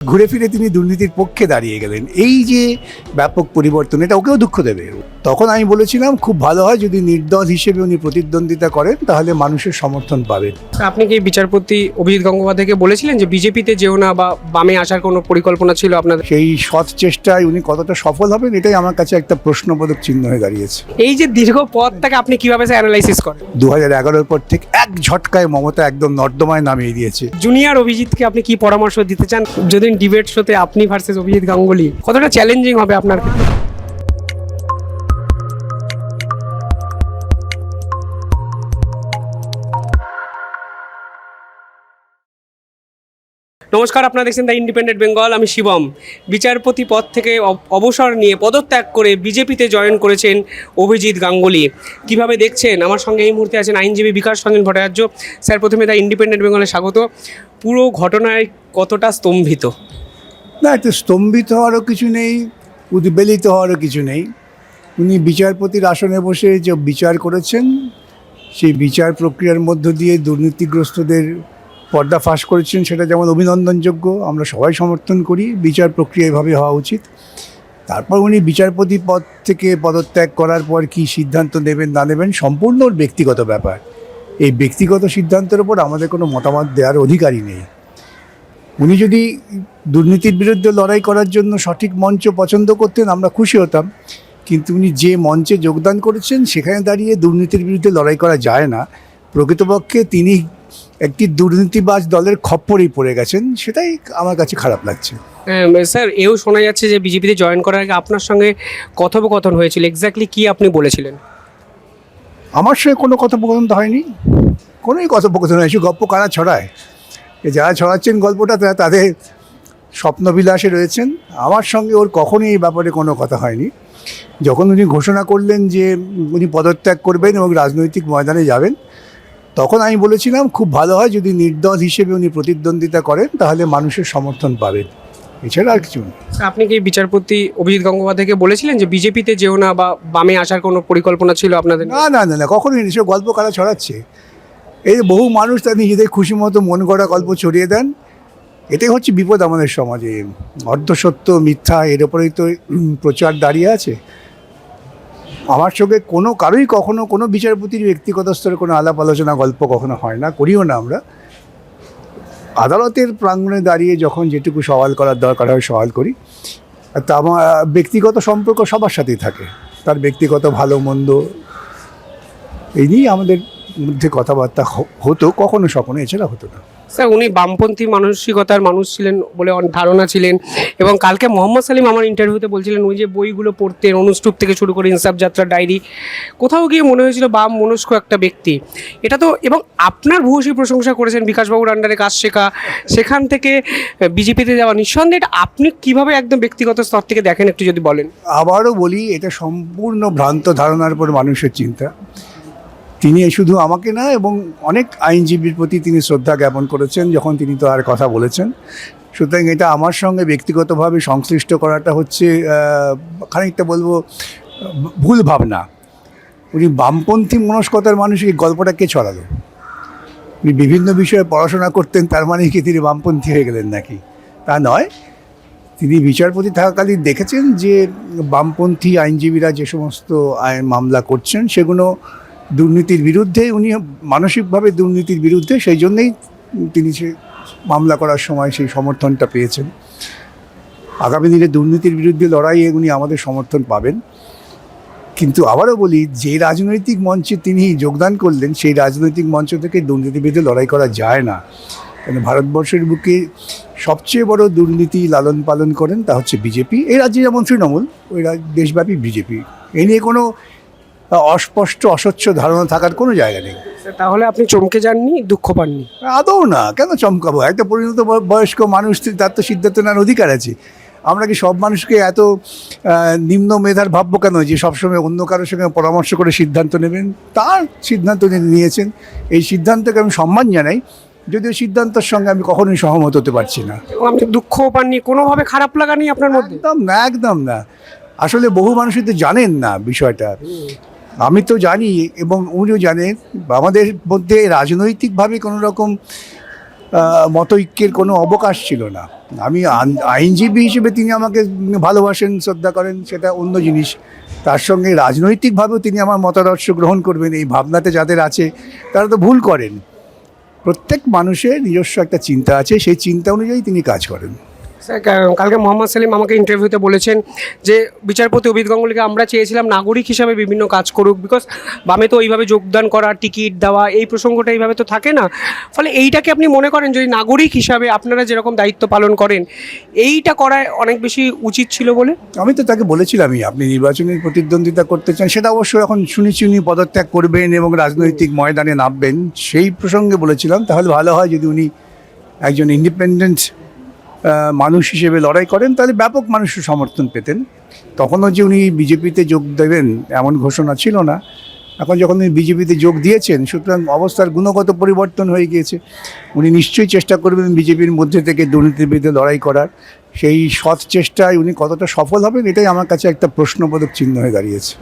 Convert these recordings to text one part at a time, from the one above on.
ঘুরে ফিরে তিনি দুর্নীতির পক্ষে দাঁড়িয়ে গেলেন। এই যে ব্যাপক পরিবর্তন এটা ওকেও দুঃখ দেবে। তখন আমি বলেছিলাম খুব ভালো হয় যদি নির্দল হিসেবে উনি প্রতিদ্বন্দ্বিতা করেন তাহলে মানুষের সমর্থন পাবেন। আপনি কি বিচারপতি অভিজিৎ গঙ্গোপাধ্যায়কে বলেছিলেন যে বিজেপিতে যেও না বা বামে আসার কোনো পরিকল্পনা ছিল আপনার? সেই সৎ চেষ্টায় উনি কতটা সফল হবেন এটাই আমার কাছে একটা প্রশ্নবোধক চিহ্ন হয়ে দাঁড়িয়েছে। এই যে দীর্ঘ পথ পথটাকে আপনি কীভাবে অ্যানালাইসিস করেন? দু হাজার এগারোর পর থেকে এক ঝটকায় মমতা একদম নর্দমায় নামিয়ে দিয়েছে। জুনিয়র অভিজিৎকে আপনি কি পরামর্শ দিতে চান? যদি ডিবেট শোতে আপনি ভার্সেস অভিজিৎ গাঙ্গুলি কতটা চ্যালেঞ্জিং হবে আপনার? নমস্কার, আপনারা দেখছেন দ্য ইন্ডিপেন্ডেন্ট বেঙ্গল। আমি শিবম। বিচারপতি পদ থেকে অব- অবসর নিয়ে পদত্যাগ করে বিজেপিতে জয়েন করেছেন অভিজিৎ গাঙ্গুলি। কীভাবে দেখছেন? আমার সঙ্গে এই মুহূর্তে আছেন আইনজীবী বিকাশ রঞ্জন ভট্টাচার্য। স্যার, প্রথমে দ্য ইন্ডিপেন্ডেন্ট বেঙ্গলে স্বাগত। পুরো ঘটনায় কতটা স্তম্ভিত? না একটু স্তম্ভিত হওয়ারও কিছু নেই, উদ্বেলিত হওয়ারও কিছু নেই। উনি বিচারপতির আসনে বসে যে বিচার করেছেন, সেই বিচার প্রক্রিয়ার মধ্য দিয়ে দুর্নীতিগ্রস্তদের পর্দা ফাঁস করেছেন, সেটা যেমন অভিনন্দনযোগ্য, আমরা সবাই সমর্থন করি, বিচার প্রক্রিয়া এভাবে হওয়া উচিত। তারপর উনি বিচারপতি পদ থেকে পদত্যাগ করার পর কি সিদ্ধান্ত নেবেন, না নেবেন, সম্পূর্ণ ব্যক্তিগত ব্যাপার। এই ব্যক্তিগত সিদ্ধান্তের উপর আমাদের কোনো মতামত দেওয়ার অধিকারই নেই। উনি যদি দুর্নীতির বিরুদ্ধে লড়াই করার জন্য সঠিক মঞ্চ পছন্দ করতেন, আমরা খুশি হতাম। কিন্তু উনি যে মঞ্চে যোগদান করেছেন, সেখানে দাঁড়িয়ে দুর্নীতির বিরুদ্ধে লড়াই করা যায় না। প্রকৃতপক্ষে তিনি একটি দুর্নীতিবাজ দলের খপ্পরেই পড়ে গেছেন সেটাই আমার কাছে খারাপ লাগছে। স্যার এও শোনা যাচ্ছে যে বিজেপিতে জয়েন করার আগে আপনার সঙ্গে কথোপকথন হয়েছিল। এক্স্যাক্টলি কি আপনি বলেছিলেন? আমার সঙ্গে কোনো কথোপকথন তো হয়নি। কোনোই কথোপকথন হয়নি শুধু গল্প কারা ছড়ায়। যারা ছড়াচ্ছেন গল্পটা তারা তাদের স্বপ্নবিলাসে রয়েছেন। আমার সঙ্গে ওর কখনোই এই ব্যাপারে কোনো কথা হয়নি। যখন উনি ঘোষণা করলেন যে উনি পদত্যাগ করবেন এবং রাজনৈতিক ময়দানে যাবেন তখন আমি বলেছিলাম খুব ভালো হয় যদি নির্দল হিসেবে উনি প্রতিদ্বন্দ্বিতা করেন তাহলে মানুষের সমর্থন পাবেন। এছাড়া আর কিছু আপনি কি বিচারপতি অভিজিৎ গঙ্গোপাধ্যায়কে বলেছিলেন যে বিজেপিতে যেও না বা বামে আসার কোনো পরিকল্পনা ছিল আপনাদের? না না না না কখনোই এসব গল্প কারা ছড়াচ্ছে? এই বহু মানুষ তার নিজেদের খুশি মতো মন গড়া গল্প ছড়িয়ে দেন। এটাই হচ্ছে বিপদ আমাদের সমাজে। অর্ধসত্য মিথ্যা এর ওপরেই তো প্রচার দাঁড়িয়ে আছে। আমার সঙ্গে কোনো কারোই কখনো কোনো বিচারপতির ব্যক্তিগত স্তরে কোনো আলাপ আলোচনা গল্প কখনো হয় না, করিও না আমরা। আদালতের প্রাঙ্গণে দাঁড়িয়ে যখন যেটুকু সওয়াল করার দরকার হয় সওয়াল করি। তা আমার ব্যক্তিগত সম্পর্ক সবার সাথেই থাকে। তার ব্যক্তিগত ভালো, মন্দ, এই নিয়েই আমাদের মধ্যে কথাবার্তা হতো কখনো সখনো এছাড়া হতো না। স্যার উনি বামপন্থী মানসিকতার মানুষ ছিলেন বলে অনেক ধারণা ছিলেন এবং কালকে মোহাম্মদ সালিম আমার ইন্টারভিউতে বলছিলেন ওই যে বইগুলো পড়তেন অনুষ্টুপ থেকে শুরু করে ইনসাফ যাত্রা ডায়েরি কোথাও গিয়ে মনে হয়েছিল বাম মনস্ক একটা ব্যক্তি। এটা তো এবং আপনার ভূয়সী প্রশংসা করেছেন বিকাশবাবুর আন্ডারে কাজ শেখা সেখান থেকে বিজেপিতে যাওয়া নিঃসন্দেহে এটা আপনি কীভাবে একদম ব্যক্তিগত স্তর থেকে দেখেন একটু যদি বলেন? আবারও বলি এটা সম্পূর্ণ ভ্রান্ত ধারণার উপর মানুষের চিন্তা। তিনি শুধু আমাকে না, এবং অনেক আইনজীবীর প্রতি তিনি শ্রদ্ধা জ্ঞাপন করেছেন যখন তিনি তো আর কথা বলেছেন। সুতরাং এটা আমার সঙ্গে ব্যক্তিগতভাবে সংশ্লিষ্ট করাটা হচ্ছে খানিকটা বলব, ভুল ভাবনা। উনি বামপন্থী মনস্কতার মানুষ, এই গল্পটা কে ছড়ালো? উনি বিভিন্ন বিষয়ে পড়াশোনা করতেন, তার মানে কি তিনি বামপন্থী হয়ে গেলেন নাকি? তা নয়। তিনি বিচারপতি থাকাকালীন দেখেছেন যে বামপন্থী আইনজীবীরা যে সমস্ত আইন মামলা করছেন, সেগুলো দুর্নীতির বিরুদ্ধে, উনি মানসিকভাবে দুর্নীতির বিরুদ্ধে, সেই জন্যেই তিনি সে মামলা করার সময় সেই সমর্থনটা পেয়েছেন। আগামী দিনে দুর্নীতির বিরুদ্ধে লড়াইয়ে উনি আমাদের সমর্থন পাবেন। কিন্তু আবারও বলি, যে রাজনৈতিক মঞ্চে তিনি যোগদান করলেন, সেই রাজনৈতিক মঞ্চ থেকে দুর্নীতির বিরুদ্ধে লড়াই করা যায় না। কেন ভারতবর্ষের বুকে সবচেয়ে বড় দুর্নীতি লালন পালন করেন তা হচ্ছে বিজেপি। এই রাজ্যে যেমন তৃণমূল, ওই দেশব্যাপী বিজেপি। এ নিয়ে কোনো অস্পষ্ট অস্বচ্ছ ধারণা থাকার কোনো জায়গা নেই। তাহলে আপনি চমকে যাননি দুঃখ পাননি? আদৌ না কেন চমকাবো? একটা পরিণত বয়স্ক মানুষ তার তো সিদ্ধান্ত নেওয়ার অধিকার আছে। আমরা কি সব মানুষকে এত নিম্ন মেধার ভাববো কেন যে সবসময় অন্য কারোর সঙ্গে পরামর্শ করে সিদ্ধান্ত নেবেন? তার সিদ্ধান্ত নিয়েছেন। এই সিদ্ধান্তকে আমি সম্মান জানাই। যদিও সিদ্ধান্তের সঙ্গে আমি কখনোই সহমত হতে পারছি না। আপনি দুঃখ পাননি কোনোভাবে খারাপ লাগা নেই আপনার মধ্যে? একদম না একদম না। আসলে বহু মানুষই তো জানেন না বিষয়টা। আমি তো জানি এবং উনিও জানেন, আমাদের মধ্যে রাজনৈতিকভাবে কোনো রকম মতৈক্যের কোনো অবকাশ ছিল না। আমি আইন- আইনজীবী হিসেবে তিনি আমাকে ভালোবাসেন, শ্রদ্ধা করেন, সেটা অন্য জিনিস। তার সঙ্গে রাজনৈতিকভাবেও তিনি আমার মতাদর্শ গ্রহণ করবেন, এই ভাবনাতে যাদের আছে, তারা তো ভুল করেন। প্রত্যেক মানুষের নিজস্ব একটা চিন্তা আছে, সেই চিন্তা অনুযায়ী তিনি কাজ করেন। কালকে মোহাম্মদ সেলিম আমাকে ইন্টারভিউতে বলেছেন যে, বিচারপতি অভিত গাঙ্গুলিকে আমরা চেয়েছিলাম নাগরিক হিসাবে বিভিন্ন কাজ করুক বিকজ বামে তো এইভাবে যোগদান করা, টিকিট দেওয়া, এই প্রসঙ্গটা এইভাবে তো থাকে না। ফলে এইটাকে আপনি মনে করেন, যদি নাগরিক হিসাবে আপনারা যেরকম দায়িত্ব পালন করেন, এইটা করায় অনেক বেশি উচিত ছিল বলে? আমি তো তাকে বলেছিলামই, আপনি নির্বাচনী প্রতিদ্বন্দ্বিতা করতে চান, সেটা অবশ্য এখন শুনেছি উনি পদত্যাগ করবেন এবং রাজনৈতিক ময়দানে নামবেন, সেই প্রসঙ্গে বলেছিলাম, তাহলে ভালো হয় যদি উনি একজন ইন্ডিপেন্ডেন্ট মানুষ হিসেবে লড়াই করেন তাহলে ব্যাপক মানুষের সমর্থন পেতেন। তখনও যে উনি বিজেপিতে যোগ দেবেন এমন ঘোষণা ছিল না। এখন যখন উনি বিজেপিতে যোগ দিয়েছেন সুতরাং অবস্থার গুণগত পরিবর্তন হয়ে গিয়েছে। উনি নিশ্চয়ই চেষ্টা করবেন বিজেপির মধ্যে থেকে দুর্নীতির বিরুদ্ধে লড়াই করার। সেই সৎ চেষ্টায় উনি কতটা সফল হবেন এটাই আমার কাছে একটা প্রশ্নবোধক চিহ্ন হয়ে দাঁড়িয়েছে।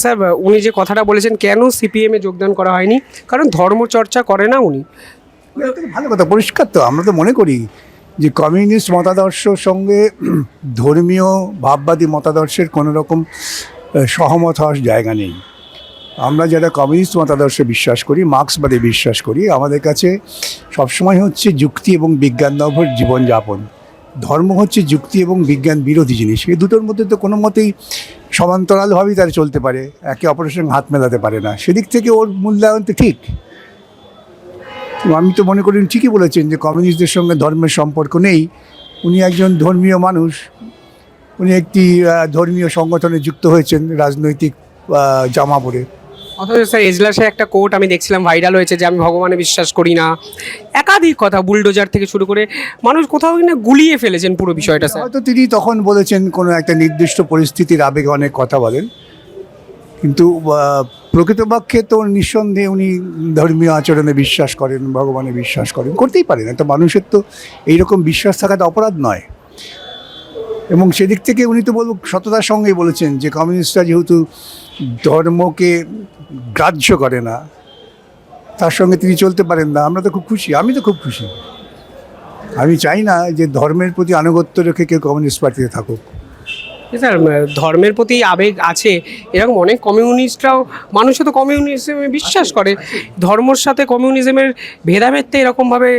স্যার উনি যে কথাটা বলেছেন কেন সিপিএমে যোগদান করা হয়নি? কারণ ধর্মচর্চা করে না উনি। ভালো কথা পরিষ্কার তো আমরা তো মনে করি যে কমিউনিস্ট মতাদর্শের সঙ্গে ধর্মীয় ভাববাদী মতাদর্শের কোনো রকম সহমত হওয়ার জায়গা নেই। আমরা যারা কমিউনিস্ট মতাদর্শে বিশ্বাস করি, মার্ক্সবাদে বিশ্বাস করি, আমাদের কাছে সবসময় হচ্ছে যুক্তি এবং বিজ্ঞান জীবনযাপন। ধর্ম হচ্ছে যুক্তি এবং বিজ্ঞান বিরোধী জিনিস। এই দুটোর মধ্যে তো কোনো মতেই সমান্তরালভাবেই তারা চলতে পারে। একে অপরের সঙ্গে হাত মেলাতে পারে না। সেদিক থেকে ওর মূল্যায়ন তো ঠিক। আমি তো মনে করি ঠিকই বলেছেন যে কমিউনিস্টদের সঙ্গে ধর্মের সম্পর্ক নেই। উনি একজন ধর্মীয় মানুষ। উনি একটি ধর্মীয় সংগঠনে যুক্ত হয়েছেন রাজনৈতিক জামা পরে অথচ স্যার এজলাসে একটা কোর্ট আমি দেখছিলাম ভাইরাল হয়েছে যে আমি ভগবানে বিশ্বাস করি না। একাধিক কথা বুলডোজার থেকে শুরু করে মানুষ কোথাও না গুলিয়ে ফেলেছেন পুরো বিষয়টা স্যার। হয়তো তিনি তখন বলেছেন কোনো একটা নির্দিষ্ট পরিস্থিতির আবেগে অনেক কথা বলেন। কিন্তু প্রকৃতপক্ষে তো নিঃসন্দেহে উনি ধর্মীয় আচরণে বিশ্বাস করেন, ভগবানে বিশ্বাস করেন, করতেই পারেন। একটা মানুষের তো এইরকম বিশ্বাস থাকাটা অপরাধ নয়। এবং সেদিক থেকে উনি তো বলব সততার সঙ্গেই বলেছেন যে কমিউনিস্টরা যেহেতু ধর্মকে গ্রাহ্য করে না, তার সঙ্গে তিনি চলতে পারেন না। আমরা তো খুব খুশি, আমি তো খুব খুশি। আমি চাই না যে ধর্মের প্রতি আনুগত্য রেখে কেউ কমিউনিস্ট পার্টিতে থাকুক। স্যার ধর্মের প্রতি আবেগ আছে। এরকম অনেক কমিউনিস্টরাও, মানুষও তো কমিউনিজমে বিশ্বাস করে। ধর্মর সাথে কমিউনিজমের ভেদাভেদটা এরকমভাবে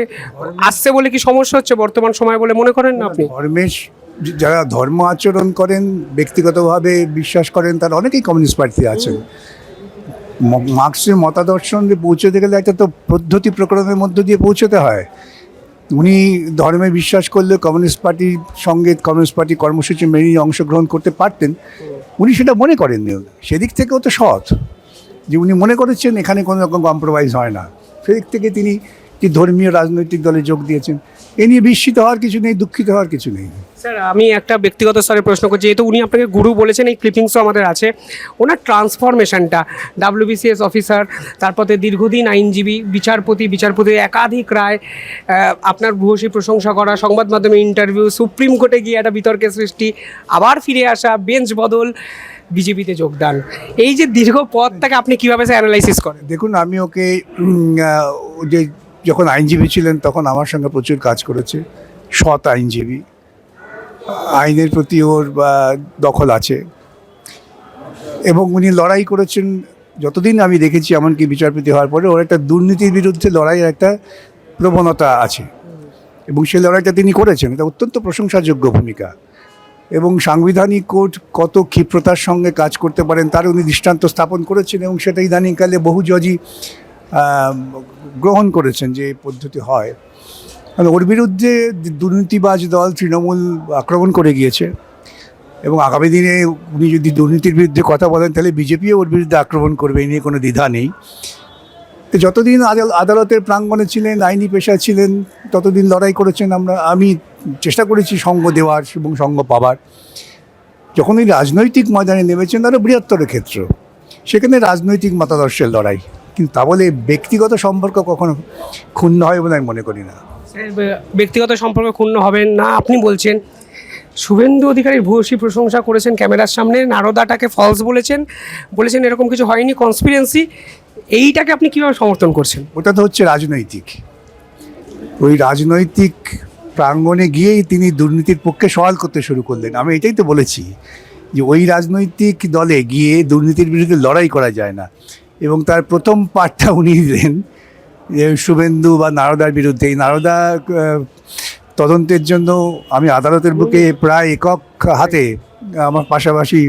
আসছে বলে কি সমস্যা হচ্ছে বর্তমান সময় বলে মনে করেন না আপনি? ধর্মের যারা ধর্ম আচরণ করেন, ব্যক্তিগতভাবে বিশ্বাস করেন, তারা অনেকেই কমিউনিস্ট পার্টিতে আছেন। মার্ক্সের মতাদর্শনে পৌঁছতে গেলে একটা তো পদ্ধতি প্রকরণের মধ্য দিয়ে পৌঁছতে হয়। উনি ধর্মে বিশ্বাস করলে কমিউনিস্ট পার্টির সঙ্গে কমিউনিস্ট পার্টি কর্মসূচি মেনে অংশগ্রহণ করতে পারতেন, উনি সেটা মনে করেননি সেদিক থেকেও তো সৎ যে উনি মনে করেছেন এখানে কোনো রকম কম্প্রোমাইজ হয় না। সেদিক থেকে তিনি কি ধর্মীয় রাজনৈতিক দলে যোগ দিয়েছেন। এ নিয়ে বিস্মিত হওয়ার কিছু নেই, দুঃখিত হওয়ার কিছু নেই। স্যার আমি একটা ব্যক্তিগত স্তরে প্রশ্ন করছি, যেহেতু উনি আপনাকে গুরু বলেছেন, এই ক্লিপিংসও আমাদের আছে। ওনার ট্রান্সফরমেশনটা ডাব্লিউবিসিএস অফিসার তারপরে দীর্ঘদিন আইনজীবী, বিচারপতি বিচারপতির একাধিক রায় আপনার ভূয়সী প্রশংসা করা, সংবাদ মাধ্যমে ইন্টারভিউ সুপ্রিম কোর্টে গিয়ে একটা বিতর্কের সৃষ্টি, আবার ফিরে আসা বেঞ্চ বদল, বিজেপিতে যোগদান। এই যে দীর্ঘ পথটাকে আপনি কীভাবে স্যার অ্যানালাইসিস করেন? দেখুন, আমি ওকে যে যখন আইনজীবী ছিলেন, তখন আমার সঙ্গে প্রচুর কাজ করেছে। সৎ আইনজীবী। আইনের প্রতি ওর দখল আছে। এবং উনি লড়াই করেছেন, যতদিন আমি দেখেছি এমনকি বিচারপতি হওয়ার পরে, ওর একটা দুর্নীতির বিরুদ্ধে লড়াইয়ের একটা প্রবণতা আছে। এবং সেই লড়াইটা তিনি করেছেন, এটা অত্যন্ত প্রশংসাযোগ্য ভূমিকা। এবং সাংবিধানিক কোর্ট কত ক্ষিপ্রতার সঙ্গে কাজ করতে পারেন, তার উনি দৃষ্টান্ত স্থাপন করেছেন, এবং সেটা ইদানিংকালে বহু জজই গ্রহণ করেছেন যে পদ্ধতি হয়। ওর বিরুদ্ধে দুর্নীতিবাজ দল তৃণমূল আক্রমণ করে গিয়েছে। এবং আগামী দিনে উনি যদি দুর্নীতির বিরুদ্ধে কথা বলেন, তাহলে বিজেপিও ওর বিরুদ্ধে আক্রমণ করবে এই নিয়ে কোনো দ্বিধা নেই। যতদিন আদাল- আদালতের প্রাঙ্গণে ছিলেন, আইনি পেশায় ছিলেন, ততদিন লড়াই করেছেন আমরা, আমি চেষ্টা করেছি সঙ্গ দেওয়ার এবং সঙ্গ পাবার যখন এই রাজনৈতিক ময়দানে নেমেছেন আরও বৃহত্তর ক্ষেত্র। সেখানে রাজনৈতিক মতাদর্শের লড়াই। কিন্তু তা বলে ব্যক্তিগত সম্পর্ক কখনো ক্ষুণ্ণ হয় বলে আমি মনে করি না। ব্যক্তিগত সম্পর্ক ক্ষুণ্ণ হবেন না, আপনি বলছেন। শুভেন্দু অধিকারীর ভূয়সী প্রশংসা করেছেন ক্যামেরার সামনে, নারদাটাকে ফলস বলেছেন বলেছেন এরকম কিছু হয়নি কনস্পিরেন্সি এইটাকে আপনি কীভাবে সমর্থন করছেন? ওটা তো হচ্ছে রাজনৈতিক। ওই রাজনৈতিক প্রাঙ্গণে গিয়েই তিনি দুর্নীতির পক্ষে সওয়াল করতে শুরু করলেন। আমি এটাই তো বলেছি যে ওই রাজনৈতিক দলে গিয়ে দুর্নীতির বিরুদ্ধে লড়াই করা যায় না। এবং তার প্রথম পাঠটা উনি দিলেন শুভেন্দু বা নারদার বিরুদ্ধে। এই নারদা তদন্তের জন্য আমি আদালতের বুকে প্রায় একক হাতে, আমার পাশাপাশি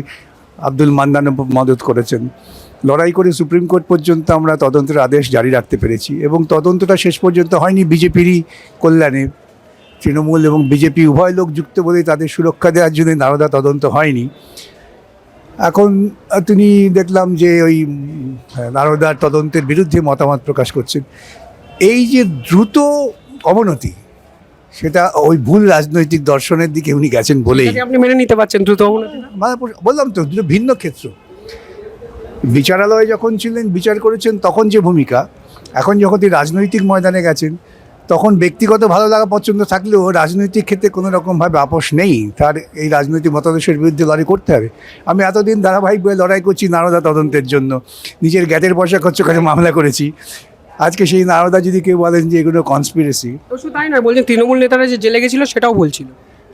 আব্দুল মান্নান মদত করেছেন। লড়াই করে সুপ্রিম কোর্ট পর্যন্ত আমরা তদন্তের আদেশ জারি রাখতে পেরেছি এবং তদন্তটা শেষ পর্যন্ত হয়নি বিজেপিরই কল্যাণে। তৃণমূল এবং বিজেপি উভয় লোক যুক্ত বলেই তাদের সুরক্ষা দেওয়ার জন্য নারদা তদন্ত হয়নি। এখন তিনি দেখলাম যে ওই হ্যাঁ, নারদার তদন্তের বিরুদ্ধে মতামত প্রকাশ করছেন। এই যে দ্রুত অবনতি সেটা ওই ভুল রাজনৈতিক দর্শনের দিকে উনি গেছেন বলেই। আপনি মেনে নিতে পারছেন দ্রুত অবনতি? মানে বললাম তো দুটো ভিন্ন ক্ষেত্র। বিচারালয়ে যখন ছিলেন বিচার করেছেন তখন যে ভূমিকা এখন যখন তিনি রাজনৈতিক ময়দানে গেছেন তখন ব্যক্তিগত ভালো লাগা পছন্দ থাকলেও রাজনৈতিক ক্ষেত্রে কোনো রকমভাবে আপোষ নেই। তার এই রাজনৈতিক মতাদর্শের বিরুদ্ধে লড়াই করতে হবে। আমি এতদিন ধারাবাহিক ধারাবাহিকভাবে লড়াই করছি নারদা তদন্তের জন্য। নিজের গ্যাটের পয়সা খরচ করে মামলা করেছি। আজকে সেই নারদা যদি কেউ বলেন যে এগুলো কনস্পিরেসি শুধু তাই নয় বলছেন তৃণমূল নেতারা যে জেলে গেছিল সেটাও বলছিল।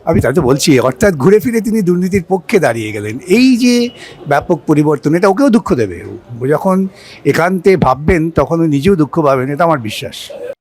আমি তাই তো বলছি অর্থাৎ ঘুরে ফিরে তিনি দুর্নীতির পক্ষে দাঁড়িয়ে গেলেন। এই যে ব্যাপক পরিবর্তন এটা ওকেও দুঃখ দেবে। যখন একান্তে ভাববেন তখন নিজেও দুঃখ পাবেন এটা আমার বিশ্বাস।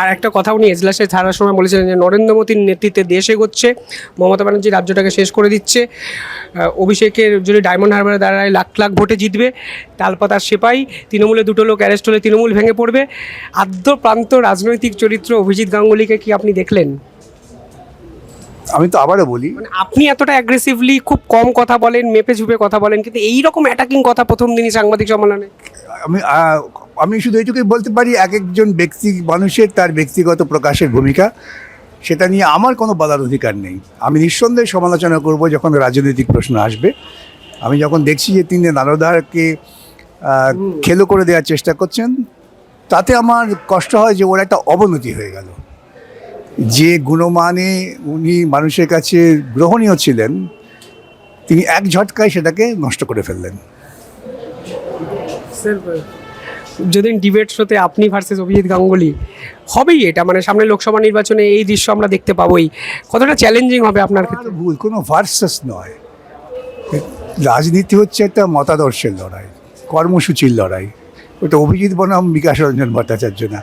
আর একটা কথা উনি এজলাসে ছাড়ার সময় বলেছিলেন যে নরেন্দ্র মোদীর নেতৃত্বে দেশ এগোচ্ছে, মমতা ব্যানার্জি রাজ্যটাকে শেষ করে দিচ্ছে অভিষেকের যদি ডায়মন্ড হারবারে দাঁড়ায় লাখ লাখ ভোটে জিতবে, তালপাতার সেপাই, তৃণমূলে দুটো লোক অ্যারেস্ট হলে তৃণমূল ভেঙে পড়বে। আদ্য প্রান্ত রাজনৈতিক চরিত্র অভিজিৎ গাঙ্গুলিকে কি আপনি দেখলেন? আমি তো আবারও বলি মানে আপনি এতটা অ্যাগ্রেসিভলি খুব কম কথা বলেন মেপে ঝুপে কথা বলেন কিন্তু এই রকম অ্যাটাকিং কথা প্রথম দিনই সাংবাদিক সম্মেলনে? আমি আমি শুধু এইটুকুই বলতে পারি এক একজন ব্যক্তি মানুষের তার ব্যক্তিগত প্রকাশের ভূমিকা সেটা নিয়ে আমার কোনো বলার অধিকার নেই। আমি নিঃসন্দেহে সমালোচনা করব যখন রাজনৈতিক প্রশ্ন আসবে। আমি যখন দেখছি যে তিনি নারদারকে খেলো করে দেওয়ার চেষ্টা করছেন তাতে আমার কষ্ট হয় যে ওর একটা অবনতি হয়ে গেল। যে গুণমানে উনি মানুষের কাছে গ্রহণীয় ছিলেন তিনি এক ঝটকায় সেটাকে নষ্ট করে ফেললেন। যেদিন ডিবেট শোতে আপনি ভার্সেস অভিজিৎ গাঙ্গুলি হবেই এটা। মানে সামনে লোকসভা নির্বাচনে এই দৃশ্য আমরা দেখতে পাবোই। কতটা চ্যালেঞ্জিং হবে আপনার ক্ষেত্রে? ভুল কোনো ভার্সাস নয়। রাজনীতি হচ্ছে একটা মতাদর্শের লড়াই কর্মসূচির লড়াই। ওটা অভিজিৎ বনাম বিকাশ রঞ্জন ভট্টাচার্য না।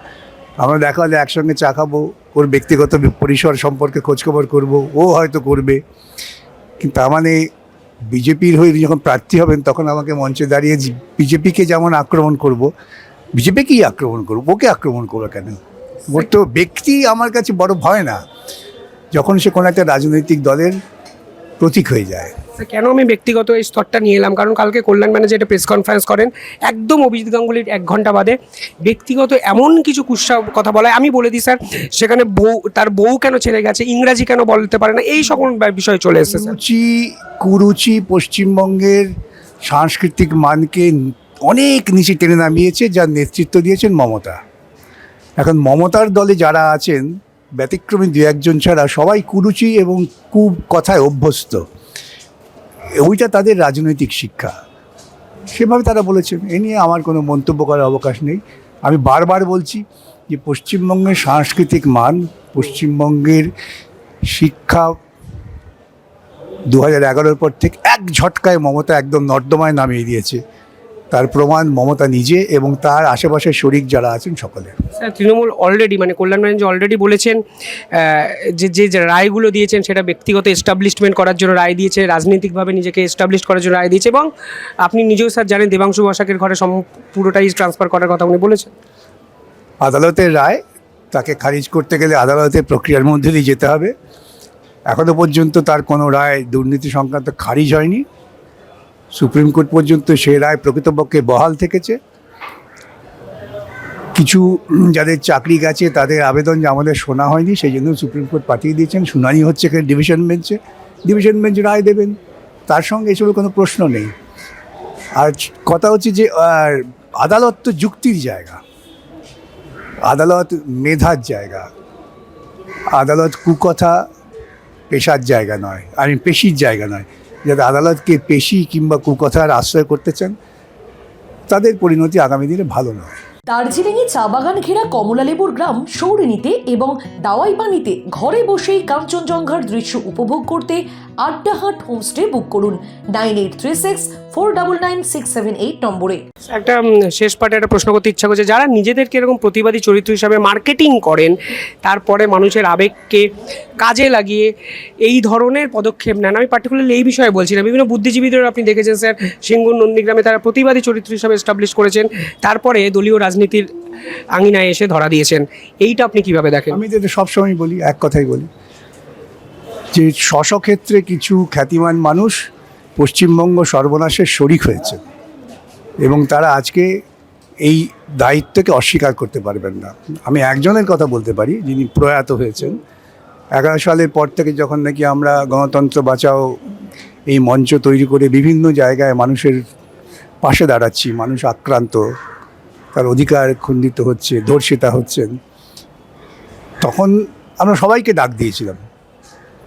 আমরা দেখা হলে একসঙ্গে চা খাব। ওর ব্যক্তিগত পরিসর সম্পর্কে খোঁজখবর করব, ও হয়তো করবে। কিন্তু মানে বিজেপির হয়ে যখন প্রার্থী হবেন, তখন আমাকে মঞ্চে দাঁড়িয়ে বিজেপিকে যেমন আক্রমণ করব, বিজেপিকেই আক্রমণ করব ওকে আক্রমণ করব কেন? ওর তো ব্যক্তি আমার কাছে বড় ভয় না। যখন সে কোনো একটা রাজনৈতিক দলের প্রতীক হয়ে যায়। তা কেন আমি ব্যক্তিগত এই স্তরটা নিয়ে এলাম? কারণ কালকে কল্যাণ ম্যানেজার একটা প্রেস কনফারেন্স করেন একদম অভিজিৎ গাঙ্গুলির এক ঘণ্টা বাদে। ব্যক্তিগত এমন কিছু কুৎসা কথা বলা হয়। আমি বলে দিই স্যার সেখানে বউ তার বউ কেন ছেড়ে গেছে ইংরাজি কেন বলতে পারে না এই সকল বিষয়ে চলে এসেছে স্যার। রুচি কুরুচি পশ্চিমবঙ্গের সাংস্কৃতিক মানকে অনেক নিচে টেনে নামিয়েছে যার নেতৃত্ব দিয়েছেন মমতা। এখন মমতার দলে যারা আছেন ব্যতিক্রমী দু একজন ছাড়া সবাই কুরুচি এবং কু কথায় অভ্যস্ত। ওইটা তাদের রাজনৈতিক শিক্ষা। সেভাবে তারা বলেছেন এ নিয়ে আমার কোনো মন্তব্য করার অবকাশ নেই। আমি বারবার বলছি যে, পশ্চিমবঙ্গের সাংস্কৃতিক মান, পশ্চিমবঙ্গের শিক্ষা দু হাজার এগারোর পর থেকে এক ঝটকায় মমতা একদম নর্দমায় নামিয়ে দিয়েছে। তার প্রমাণ মমতা নিজে এবং তার আশেপাশের শরিক যারা আছেন সকলে। তৃণমূল অলরেডি মানে কল্যাণ ব্যানার্জি অলরেডি বলেছেন যে যে রায়গুলো দিয়েছেন সেটা ব্যক্তিগত এস্টাবলিশমেন্ট করার জন্য রায় দিয়েছে রাজনৈতিকভাবে নিজেকে এস্টাবলিশ করার জন্য রায় দিয়েছে এবং আপনি নিজেও স্যার জানেন দেবাংশু বসাকের ঘরে সম পুরোটাই ট্রান্সফার করার কথা উনি বলেছেন। আদালতের রায় তাকে খারিজ করতে গেলে আদালতের প্রক্রিয়ার মধ্যে দিয়ে যেতে হবে। এখনও পর্যন্ত তার কোনো রায় দুর্নীতি সংক্রান্ত খারিজ হয়নি। সুপ্রিম কোর্ট পর্যন্ত সেই রায় প্রকৃতপক্ষে বহাল থেকেছে। কিছু যাদের চাকরি গেছে, তাদের আবেদন আমাদের শোনা হয়নি, সেই জন্য সুপ্রিম কোর্ট পাঠিয়ে দিয়েছেন। শুনানি হচ্ছে এখানে ডিভিশন বেঞ্চে। ডিভিশন বেঞ্চ রায় দেবেন। তার সঙ্গে এসবের কোনো প্রশ্ন নেই। আর কথা হচ্ছে যে আদালত তো যুক্তির জায়গা। আদালত মেধার জায়গা। আদালত কুকথা পেশার জায়গা নয়। আমি পেশির জায়গা নয়। যাতে আদালতকে পেশি কিংবা কুকথার আশ্রয় করতে চান তাদের পরিণতি আগামী দিনে ভালো নয়। দার্জিলিংয়ে চা বাগান ঘেরা কমলালেবুর গ্রাম সৌরিনীতে এবং দাওয়াইপানিতে ঘরে বসেই কাঞ্চনজঙ্ঘার দৃশ্য উপভোগ করতে আড্ডাহাট হোমস্টে বুক করুন nine eight three six four double nine six seven eight নম্বরে। একটা শেষ পার্টে একটা প্রশ্ন করতে ইচ্ছা করছে। যারা নিজেদেরকে এরকম প্রতিবাদী চরিত্র হিসাবে মার্কেটিং করেন, তারপরে মানুষের আবেগকে কাজে লাগিয়ে এই ধরনের পদক্ষেপ নেন। আমি পার্টিকুলারলি এই বিষয়ে বলছি না বিভিন্ন বুদ্ধিজীবীদের আপনি দেখেছেন, স্যার, সিঙ্গুর নন্দীগ্রামে তারা প্রতিবাদী চরিত্র হিসাবে এস্টাবলিশ করেছেন। তারপরে দলীয় রাজনীতির আঙিনায় এসে ধরা দিয়েছেন। এইটা আপনি কীভাবে দেখেন? আমি এটা সবসময় বলি, এক কথাই বলি, যে স্বস্বক্ষেত্রে কিছু খ্যাতিমান মানুষ পশ্চিমবঙ্গ সর্বনাশের শরিক হয়েছে এবং তারা আজকে এই দায়িত্বকে অস্বীকার করতে পারবেন না। আমি একজনের কথা বলতে পারি, যিনি প্রয়াত হয়েছেন। এগারো সালের পর থেকে যখন নাকি আমরা গণতন্ত্র বাঁচাও এই মঞ্চ তৈরি করে বিভিন্ন জায়গায় মানুষের পাশে দাঁড়াচ্ছি, মানুষ আক্রান্ত তার অধিকার খণ্ডিত হচ্ছে ধর্ষিতা হচ্ছেন। তখন আমরা সবাইকে ডাক দিয়েছিলাম।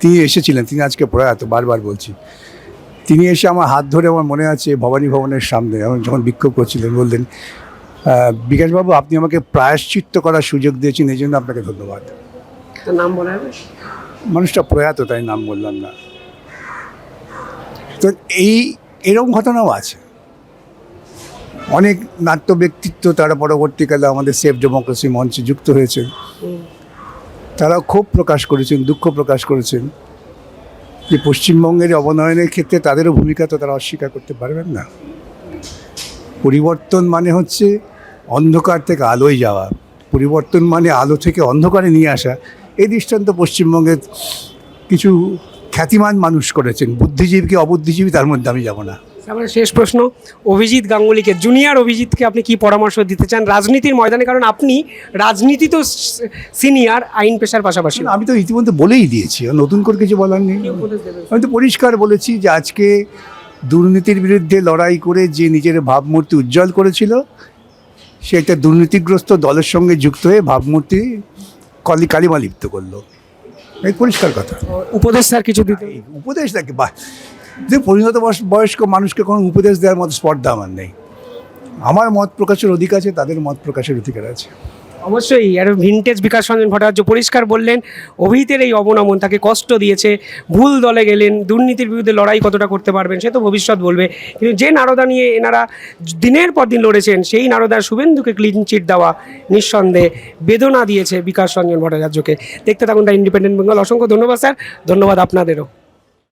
তিনি এসেছিলেন তিনি আজকে প্রয়াত বারবার বলছি। তিনি এসে আমার হাত ধরে আমার মনে আছে ভবানী ভবনের সামনে আমি যখন বিক্ষোভ করছিলেন বললেন বিকাশবাবু আপনি আমাকে প্রায়শ্চিত্ত করার সুযোগ দিয়েছেন এই জন্য আপনাকে ধন্যবাদ। নাম মানুষটা প্রয়াত তাই নাম বললাম না। তো এই এরকম ঘটনাও আছে। অনেক নাট্য ব্যক্তিত্ব তারা পরবর্তীকালে আমাদের সেফ ডেমোক্রেসি মঞ্চে যুক্ত হয়েছে তারা ক্ষোভ প্রকাশ করেছেন, দুঃখ প্রকাশ করেছেন যে পশ্চিমবঙ্গের অবনয়নের ক্ষেত্রে তাদেরও ভূমিকা তো তারা অস্বীকার করতে পারবেন না। পরিবর্তন মানে হচ্ছে অন্ধকার থেকে আলোয় যাওয়া। পরিবর্তন মানে আলো থেকে অন্ধকারে নিয়ে আসা। এই দৃষ্টান্ত পশ্চিমবঙ্গের কিছু খ্যাতিমান মানুষ করেছেন। বুদ্ধিজীবী কি অবুদ্ধিজীবী তার মধ্যে আমি যাব না। আমার শেষ প্রশ্ন অভিজিৎ গাঙ্গুলিকে জুনিয়র অভিজিৎকে আপনি কি পরামর্শ দিতে চান? রাজনীতির ময়দানে কারণ আপনি রাজনীতি তো সিনিয়র আইন পেশার পাশাপাশি। আমি তো ইতিমধ্যে বলেই দিয়েছি নতুন করে কিছু বলার নেই। আমি তো পরিষ্কার বলেছি যে আজকে দুর্নীতির বিরুদ্ধে লড়াই করে যে নিজের ভাবমূর্তি উজ্জ্বল করেছিল সে একটা দুর্নীতিগ্রস্ত দলের সঙ্গে যুক্ত হয়ে ভাবমূর্তি কলি কালিমা লিপ্ত করল। এই পরিষ্কার কথা। উপদেশ স্যার কিছু দিতে উপদেশ নাকি? বা যে পরিণত বয়স্ক মানুষকে কোনো উপদেশ দেওয়ার মতো স্পর্ধা আমার নেই। আমার মত প্রকাশের অধিকার আছে, তাদের মত প্রকাশের অধিকার আছে। অবশ্যই, আর ভিনটেজ বিকাশ রঞ্জন ভট্টাচার্য পরিষ্কার বললেন অভিহিতের এই অবনমন তাকে কষ্ট দিয়েছে, ভুল দলে গেলেন, দুর্নীতির বিরুদ্ধে লড়াই কতটা করতে পারবেন সে তো ভবিষ্যৎ বলবে। কিন্তু যে নারদা নিয়ে এনারা দিনের পর দিন লড়েছেন, সেই নারদার শুভেন্দুকে ক্লিন চিট দেওয়া নিঃসন্দেহে বেদনা দিয়েছে বিকাশ রঞ্জন ভট্টাচার্যকে। দেখতে থাকুন দ্য ইন্ডিপেন্ডেন্ট বেঙ্গল। অসংখ্য ধন্যবাদ, স্যার। ধন্যবাদ আপনাদেরও।